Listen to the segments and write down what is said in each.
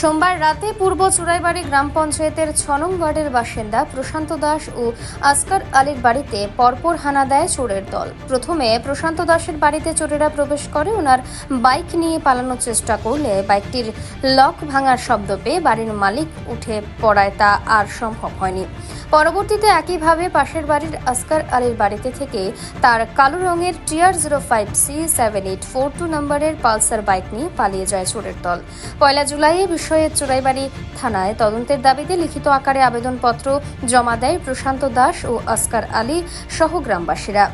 সোমবার রাতে পূর্ব চুরাইবাড়ি গ্রাম পঞ্চায়েতের ছনং বাসিন্দা প্রশান্ত দাস ও আসকার আলীর বাড়িতে পরপর হানা দেয় চোরের দল। প্রথমে প্রশান্ত দাসের বাড়িতে চোরেরা প্রবেশ করে ওনার বাইক নিয়ে পালানোর চেষ্টা করলে বাইকটির লক ভাঙার শব্দ পেয়ে বাড়ির মালিক উঠে পড়ায় তা আর সম্ভব হয়নি। পরবর্তীতে একইভাবে পাশের বাড়ির আসকার আলীর বাড়িতে থেকে তার কালো রঙের TR zero five C seven eight four two নম্বরের পালসার বাইক নিয়ে পালিয়ে যায় চোরের দল। পয়লা জুলাই এ বিষয়ে চোরাইবাড়ি থানায় তদন্তের দাবিতে লিখিত আকারে আবেদনপত্র জমা দেয় প্রশান্ত দাস ও আসকার আলী সহ গ্রামবাসীরা।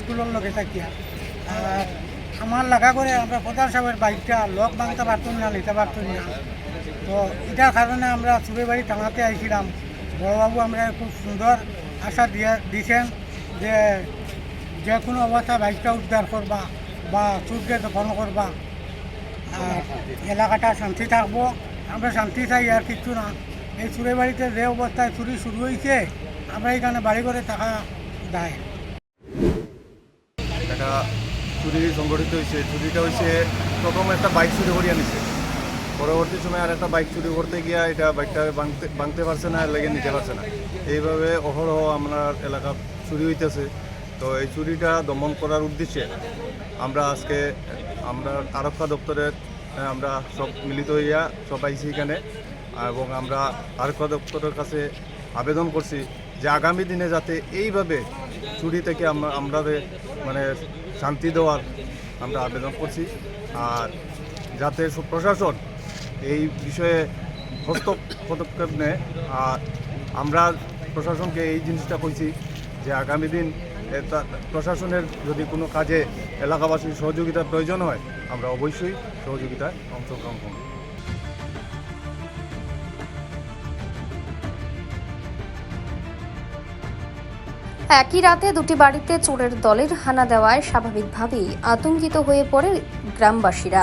স্কুলের লোকে আমার লাগা করে আমরা প্রধান সাহেবের বাইকটা লক ভাঙতে পারতাম না, নিতে পারতাম না। তো এটার কারণে আমরা সুরেবাড়ি থানাতে আইছিলাম। বড়বাবু আমরা খুব সুন্দর আশা দিয়ে দিছেন। যে যে কোনো অবস্থায় বাইকটা উদ্ধার করবা বা চুরকে দখল করবা আর এলাকাটা শান্তি থাকব। আমরা শান্তি চাই আর কিছু না। এই চুরে বাড়িতে যে অবস্থায় চুরি শুরু হয়েছে আমরা এখানে বাড়ি করে টাকা দেয় একটা চুরি সংগঠিত হয়েছে চুরিটা হয়েছে প্রথম একটা বাইক চুরি করিয়া নিছে পরবর্তী সময় আর একটা বাইক চুরি করতে গিয়া এটা বাইকটা ভাঙতে ভাঙতে পারছে না, লেগে নিতে পারছে না। এইভাবে অহরহ আমার এলাকা চুরি হইতেছে। তো এই চুরিটা দমন করার উদ্দেশ্যে আমরা আজকে, আমরা আরক্ষা দপ্তরের আমরা সব মিলিত হইয়া সব আইছি এখানে এবং আমরা আরক্ষা দপ্তরের কাছে আবেদন করছি যে আগামী দিনে যাতে এইভাবে চুরি থেকে আমরা আমাদের মানে শান্তি দেওয়ার আমরা আবেদন করছি। আর যাতে প্রশাসন এই বিষয়ে হস্ত পদক্ষেপ নেয়। আর আমরা প্রশাসনকে এই জিনিসটা কইছি যে আগামী দিন প্রশাসনের যদি কোনো কাজে এলাকাবাসীর সহযোগিতার প্রয়োজন হয়, আমরা অবশ্যই সহযোগিতায় অংশগ্রহণ করব। একই রাতে দুটি বাড়িতে চোরের দলের হানা দেওয়ায় স্বাভাবিকভাবেই আতঙ্কিত হয়ে পড়ে গ্রামবাসীরা।